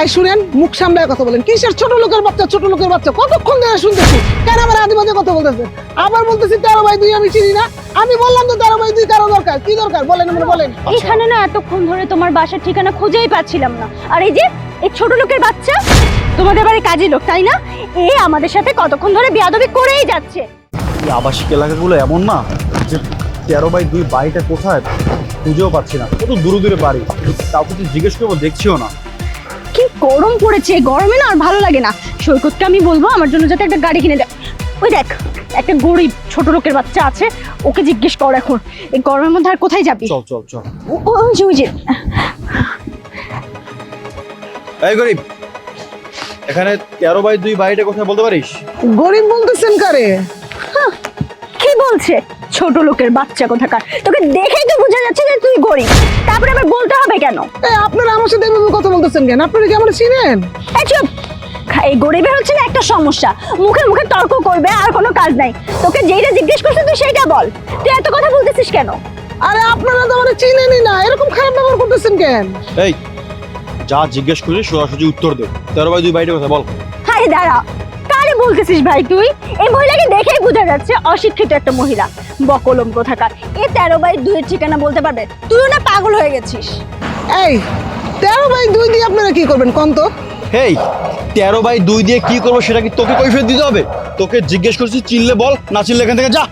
এই শুনেন মুখ সামলায় কথা বলেন। কিসের ছোট লোকের বাচ্চা ছোট লোকের বাচ্চা? কতক্ষণ ধরে শুনতেছি? কেন আমার আদি মাঝে কথা বলতেছেন আবার বলতেছি তেরো বাই দুই আমি চিনি না। আমি বললাম তো তেরো বাই দুই কারও দরকার? কি দরকার? বলেন আমরা বলেন। এখানে না এতক্ষণ ধরে তোমার বাসার ঠিকানা খুঁজেই পাচ্ছিলাম না। আর এই যে এই ছোট লোকের বাচ্চা তোমাদের বাড়ি কাজী লোক তাই না? এ আমাদের সাথে কতক্ষণ ধরে বিয়াদবি করেই যাচ্ছে। এই আবাসিক এলাকাগুলো এমন না যে তেরো বাই দুই বাড়িটা কোথায় খুঁজেও পাচ্ছি না। কত দূরে দূরে বাড়ি? কাউকে তো জিজ্ঞেস করব দেখছিও না। গরম পড়েছে গরমে না আর ভালো লাগে না। সৈকতকে আমি বলব আমার জন্য যাতে একটা গাড়ি কিনে দেয়। ওই দেখ একটা গরিব ছোট লোকের বাচ্চা আছে ওকে জিজ্ঞেস কর এখন এই গরমের মধ্যে আর কোথায় যাবি? চল চল চল। ও- ও- ওই যে ওই যে। এই গরিব এখানে তেরো বাই দুই বাড়িটা কোথায় বলতে পারিস? গরিব বলতেছেন কারে? কি বলছে? ছোট লোকের বাচ্চা কোথাকার? তোকে বোঝা যাচ্ছে যে তুই গরিব। তারপরে আবার বলতে হবে কেন? এই আপনারা আমার সাথে এভাবে কথা বলতেছেন কেন? আপনারা কি আমার চিনেন? এই চুপ! এই গরিবের হচ্ছে না একটা সমস্যা। মুখে মুখে তর্ক করবে আর কোনো কাজ নাই। তোকে যেইটা জিজ্ঞেস করছে তুই সেইটা বল। তুই এত কথা বলতেছিস কেন? আরে আপনারা তো আমার চিনেনই না। এরকম খারাপ ব্যবহার করতেছেন কেন? এই যা জিজ্ঞেস করি সোজাসুজি উত্তর দে। তেরো বাই দুই বাড়িটা কোথায় বল। আরে দাঁড়া। বলতেছিস ভাই তুই? এই মহিলাকে দেখেই বোঝা যাচ্ছে অশিক্ষিত একটা মহিলা বকলম কোথাকার এ তেরো বাই দুইয়ের ঠিকানা বলতে পারবে? তুইও না পাগল হয়ে গেছিস। এই তেরো বাই দুই দিয়ে আপনারা কি করবেন কোন তো? হেই তেরো বাই দুই দিয়ে কি করব সেটা কি তোকে কৈফিয়ত দিতে হবে? তোকে জিজ্ঞেস করছি চিনলে বল না চিনলে এখান থেকে যা।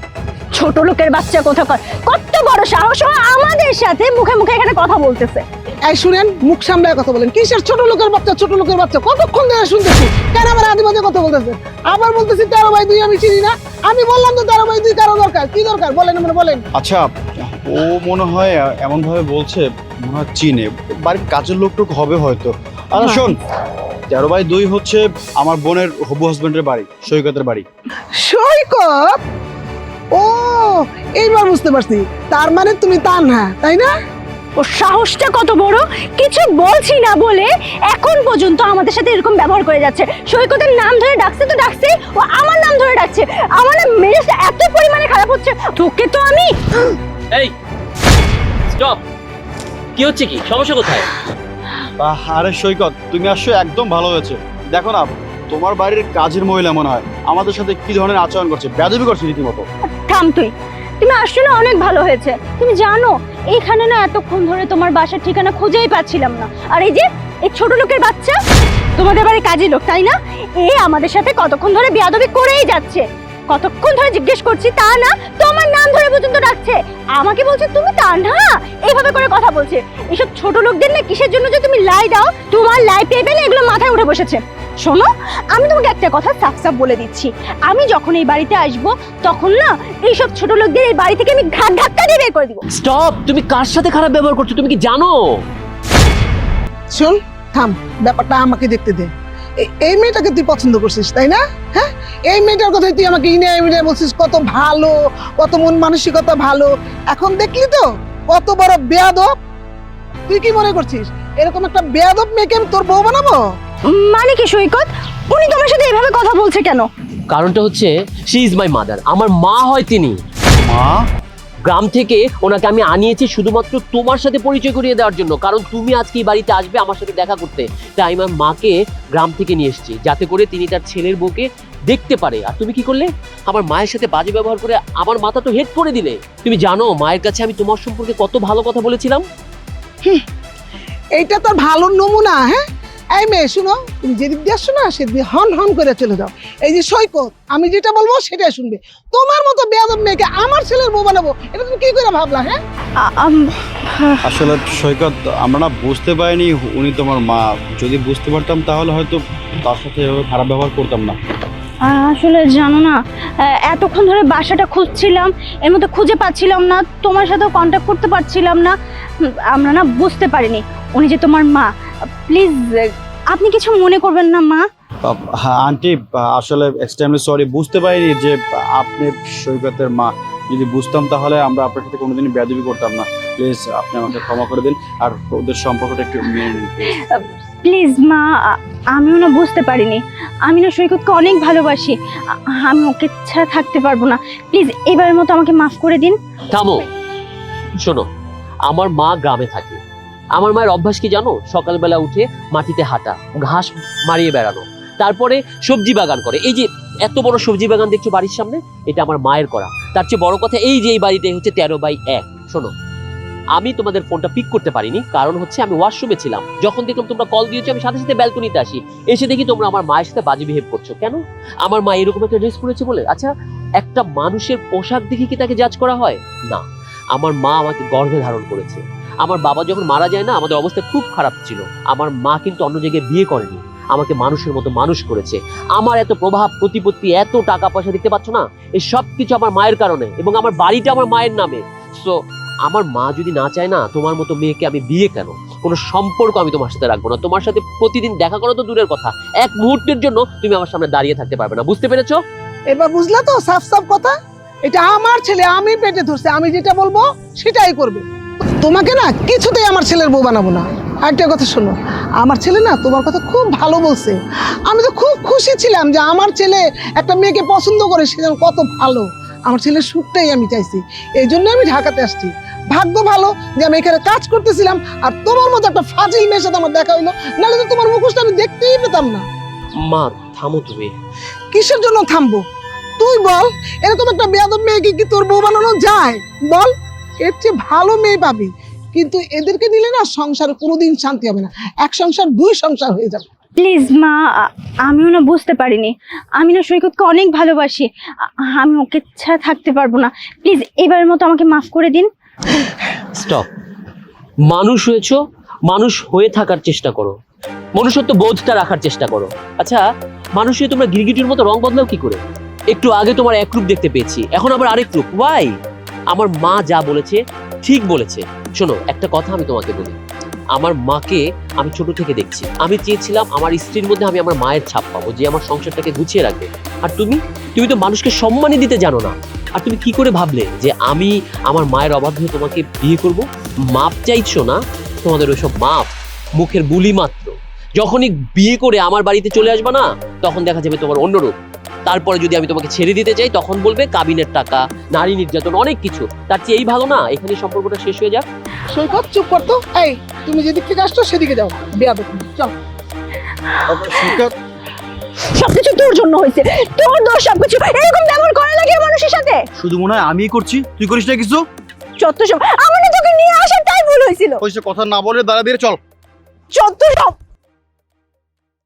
ছোট লোকের বাচ্চা কোথাকার? কত বড় সাহস আমাদের সাথে মুখে মুখে এখানে কথা বলতেছে। এই শুনেন মুখ সামলায় কথা বলেন। কিসের ছোট লোকের বাচ্চা ছোট লোকের বাচ্চা? কতক্ষণ ধরে শুনতেছি? কেন আমার আদি মাঝে কথা বলতেছেন আবার বলতেছি তেরো বাই দুই আমি চিনি না। আমি বললাম তো তেরো বাই দুই কারও দরকার। কি দরকার? বলেন আমরা বলেন। আচ্ছা ও মনে হয় এমন ভাবে বলছে মনে হয় চিনে। বাড়ির কাজের লোকটুক হবে হয়তো। আচ্ছা হ্যাঁ। শোন তেরো বাই দুই হচ্ছে আমার বোনের হবু হাজবেন্ডের বাড়ি সৈকতের বাড়ি। সৈকত? ও এইবার বুঝতে পারছি। তার মানে তুমি তানহা তাই না? ও সাহসটা কত বড়? কিছু বলছি না বলে এখন পর্যন্ত আমাদের সাথে এরকম ব্যবহার করে যাচ্ছে। সৈকতের নাম ধরে ডাকছে তো ডাকছে ও আমার নাম ধরে ডাকছে। আমার না মেজাজটা এত পরিমাণে খারাপ হচ্ছে। তোকে তো আমি এই স্টপ কি হচ্ছে কি? সমস্যা কোথায়? আহ, আরে সৈকত তুমি আসছো একদম ভালো হয়েছে। দেখো না তোমার বাড়ির কাজের মহিলা মনে হয়। আমাদের সাথে কি ধরনের আচরণ করছে? বেদবি করছে রীতিমতো। থাম তুই। তুমি আসলে অনেক ভালো হয়েছে। তুমি জানো, এখানে না এতক্ষণ ধরে তোমার বাসার ঠিকানা খুঁজেই পাচ্ছিলাম না। আর এই যে, এই ছোট লোকের বাচ্চা, তোমাদের বাড়ি কাজী লোক, তাই না? এ আমাদের সাথে কতক্ষণ ধরে বিয়াদবি করেই যাচ্ছে। কতক্ষণ ধরে জিজ্ঞেস করছি, তা না, তোমার নাম ধরে পর্যন্ত ডাকছে। আমাকে বলছে, তুমি তা না এইভাবে করে কথা বলছে। এসব ছোট লোকদের না কিসের জন্য যে তুমি লাই দাও? তোমার লাই পেয়ে এগুলো মাথায় উঠে বসেছে। শোনো আমি তোমাকে একটা কথা সাফ সাফ বলে দিচ্ছি। আমি যখন এই বাড়িতে আসব তখন না এইসব ছোট লোকদের এই বাড়ি থেকে আমি ঘাট ধাক্কা দিয়ে বের করে দিব। স্টপ! তুমি কার সাথে খারাপ ব্যবহার করছ তুমি কি জানো? শোন থাম ব্যাপারটা আমাকে দেখতে দে। এই মেয়েটাকে তুই পছন্দ করছিস তাই না? হ্যাঁ? এই মেয়েটার কথা তুই আমাকে ইনে ইনে বলছিস কত ভালো কত মন মানসিকতা ভালো। এখন দেখলি তো কত বড় বেয়াদব। তুই কি মনে করছিস এরকম একটা বেয়াদব মেয়েকে আমি তোর বউ বানাবো? মানে কি সৈকত? উনি তোমার সাথে এভাবে কথা বলছে কেন? কারণটা হচ্ছে শি ইজ মাই মাদার আমার মা হয় তিনি। মা? গ্রাম থেকে ওনাকে আমি আনিয়েছি শুধুমাত্র তোমার সাথে পরিচয় করিয়ে দেওয়ার জন্য কারণ তুমি আজকে এই বাড়িতে আসবে আমার সাথে দেখা করতে। তাই আমার মাকে গ্রাম থেকে নিয়ে এসেছি যাতে করে তিনি তার ছেলের বউকে দেখতে পারে। আর তুমি কি করলে? আমার মায়ের সাথে বাজে ব্যবহার করে আমার মাথা তো হেড করে দিলে। তুমি জানো মায়ের কাছে আমি তোমার সম্পর্কে কত ভালো কথা বলেছিলাম? এইটা তো ভালো নমুনা হ্যাঁ? এই মেয়ে শুনো তুমি যেদিক দিয়ে আসছো না সেদিক দিয়ে হন হন করে চলে যাও। এই যে সৈকত আমি যেটা বলব সেটাই শুনবে। তোমার মতো বেয়াদব মেয়েকে আমার ছেলের বউ বানাবো এটা তুমি কি করে ভাবলা হ্যাঁ? আ- আসলে সৈকত আমরা না বুঝতে পারিনি উনি তোমার মা। যদি বুঝতে পারতাম তাহলে হয়তো তার সাথে এভাবে খারাপ ব্যবহার করতাম না। আসলে জানো না এতক্ষণ ধরে বাসাটা খুঁজছিলাম এর মধ্যে খুঁজে পাচ্ছিলাম না তোমার সাথেও কন্ট্যাক্ট করতে পারছিলাম না। আমরা না বুঝতে পারিনি উনি যে তোমার মা। প্লিজ আপনি কিছু মনে করবেন না মা? হ্যাঁ আন্টি আসলে এক্সট্রিমলি সরি বুঝতে পারিনি যে আপনি সৈকতের মা। যদি বুঝতাম তাহলে আমরা আপনার সাথে কোনোদিনই বেয়াদবি করতাম না। প্লিজ আপনি আমাকে ক্ষমা করে দিন আর ওদের সম্পর্কটা একটু মেনে নিন প্লিজ মা আমিও না বুঝতে পারিনি। আমি না সৈকতকে অনেক ভালোবাসি। আমি ওকে ছাড়া থাকতে পারব না। প্লিজ এবারের মতো আমাকে মাফ করে দিন। থামো। শোনো আমার মা গ্রামে থাকে। আমার মায়ের অভ্যাস কি জানো? সকালবেলা উঠে মাটিতে হাঁটা, ঘাস মারিয়ে বেড়ানো, তারপরে সবজি বাগান করে। এই যে এত বড় সবজি বাগান দেখছ বাড়ির সামনে? এটা আমার মায়ের করা। তার চেয়ে বড় কথা এই যে এই বাড়িতে হচ্ছে তেরো বাই এক। শোনো, আমি তোমাদের ফোনটা পিক করতে পারিনি, কারণ হচ্ছে আমি ওয়াশরুমে ছিলাম। যখন দেখলাম তোমরা কল দিয়েছ, আমি সাথে সাথে ব্যালকনিতে আসি। এসে দেখি তোমরা আমার মায়ের সাথে বাজে বিহেভ করছ। কেন? আমার মা এরকম একটা ড্রেস পরেছে বলে? আচ্ছা একটা মানুষের পোশাক দেখে কি তাকে জাজ করা হয়? না, আমার মা আমাকে গর্ভে ধারণ করেছে। আমার বাবা যখন মারা যায় না, আমাদের অবস্থা খুব খারাপ ছিল। আমার মা কিন্তু অন্য জায়গায় বিয়ে করেনি। আমাকে মানুষের মতো মানুষ করেছে। আমার এত প্রভাব, প্রতিপত্তি, এত টাকা পয়সা দেখতে পাচ্ছ না? এই সব কিছু আমার মায়ের কারণে এবং আমার বাড়িটা আমার মায়ের নামে। সো আমার মা যদি না চায় না, তোমার মতো মেয়েকে আমি বিয়ে কেন? কোনো সম্পর্ক আমি তোমার সাথে রাখব না। তোমার সাথে প্রতিদিন দেখা করা তো দূরের কথা। এক মুহূর্তের জন্য তুমি আমার সামনে দাঁড়িয়ে থাকতে পারবে না। বুঝতে পেরেছ? এবার বুঝলা তো সাফ সাফ কথা? এটা আমার ছেলে, আমি পেটে ধরছে। আমি যেটা বলব, সেটাই করবে। তোমাকে না কিছুতেই আমার ছেলের বউ বানাবো না। আরেকটা কথা শোনো আমার ছেলে না তোমার কথা খুব ভালো বলছে। আমি তো খুব খুশি ছিলাম যে আমার ছেলে একটা মেয়েকে পছন্দ করে সে যেন কত ভালো। আমার ছেলের সুখটাই আমি চাইছি এই জন্য আমি ঢাকাতে আসছি। ভাগ্য ভালো যে আমি এখানে কাজ করতেছিলাম আর তোমার মতো একটা ফাজিল মেয়ের সাথে আমার দেখা হইল নাহলে তো তোমার মুখোশটা আমি দেখতেই পেতাম না। মা থামো তুমি। কিসের জন্য থামবো? তুই বল এরকম একটা বেয়াদব মেয়েকে কি তোর বউ বানানো যায়? বল। এর চেয়ে ভালো মেয়ে পাবি। কিন্তু এদেরকে দিলে না সংসারে কোনোদিন শান্তি হবে না। এক সংসার দুই সংসার হয়ে যাবে। প্লিজ মা আমিও না বুঝতে পারিনি। আমি না সৈকতকে অনেক ভালোবাসি। আমি ওকে ছাড়া থাকতে পারব না। প্লিজ এবারের মতো আমাকে মাফ করে দিন। স্টপ। মানুষ হয়েছো মানুষ হয়ে থাকার চেষ্টা করো। মনুষ্যত্ব বোধটা রাখার চেষ্টা করো। আচ্ছা মানুষ হয়ে তোমরা গিরগিটির মতো রং বদলাও কি করে? একটু আগে তোমার এক রূপ দেখতে পেয়েছি। এখন আবার আরেক রূপ। ওয়াই আমার মা যা বলেছে, ঠিক বলেছে। শোনো, একটা কথা আমি তোমাকে বলি। আমার মাকে আমি ছোট থেকে দেখছি। আমি চেয়েছিলাম আমার স্ত্রীর মধ্যে আমি আমার মায়ের ছাপ পাবো, যে আমার সংসারটাকে গুছিয়ে রাখবে। আর তুমি? তুমি তো মানুষকে সম্মানই দিতে জানো না। আর তুমি কি করে ভাবলে যে আমি আমার মায়ের অবাধ্য হয়ে তোমাকে বিয়ে করব? মাপ চাইছো না? তোমাদের ওইসব মাপ মুখের বুলি মাত্র। যখনই বিয়ে করে আমার বাড়িতে চলে আসবে না, তখন দেখা যাবে তোমার অন্য রূপ তারপরে যদি আমি তোমাকে ছেড়ে দিতে চাই তখন বলবে কাবিনের টাকা নারী নির্যাতন অনেক কিছু। তার চেয়ে এই ভালো না এখানে সম্পর্কটা শেষ হয়ে যাক। সৈকত চুপ করতো এই তুমি যেদিক থেকে আসছো সেদিকে যাও। বেয়াদব চল। সৈকত? সবকিছু তোর জন্য হয়েছে। তোর দোষ সবকিছু। এরকম ব্যবহার করা লাগে মানুষের সাথে? শুধু মনে হয় আমিই করছি। তুই করিস না কিছু? যত সব আমার তোকে নিয়ে আসার তাই ভুল হয়েছিল। ওই কথা না বলে দাঁড়া দিয়ে চল। সব